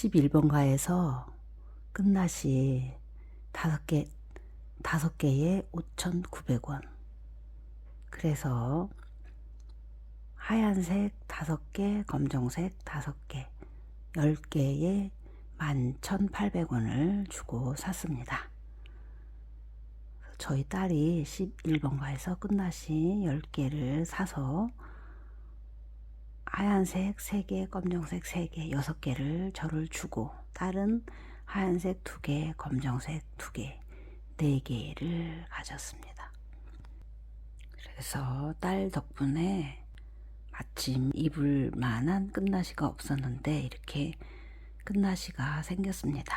11번 가에서 끝나시 다섯 개, 다섯 개에 5,900원. 그래서 하얀색 다섯 개, 검정색 다섯 개, 열 개에 11,800원을 주고 샀습니다. 저희 딸이 11번가에서 끝나시 10개를 사서 하얀색 3개, 검정색 3개, 6개를 저를 주고 딸은 하얀색 2개, 검정색 2개, 4개를 가졌습니다. 그래서 딸 덕분에 마침 입을 만한 끝나시가 없었는데 이렇게 끝나시가 생겼습니다.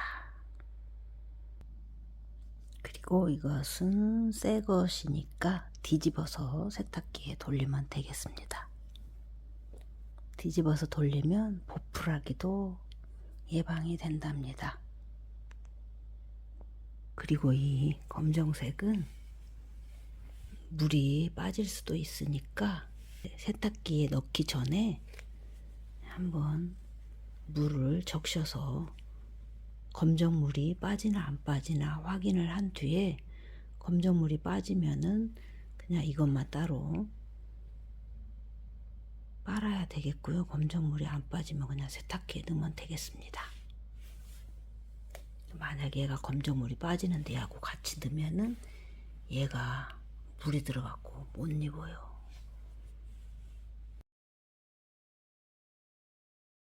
그리고 이것은 새 것이니까 뒤집어서 세탁기에 돌리면 되겠습니다. 뒤집어서 돌리면 보풀하기도 예방이 된답니다. 그리고 이 검정색은 물이 빠질 수도 있으니까 세탁기에 넣기 전에 한번 물을 적셔서 검정물이 빠지나 안 빠지나 확인을 한 뒤에 검정물이 빠지면은 그냥 이것만 따로 빨아야 되겠고요. 검정물이 안 빠지면 그냥 세탁기에 넣으면 되겠습니다. 만약 얘가 검정물이 빠지는 데하고 같이 넣으면은 얘가 물이 들어갖고 못 입어요.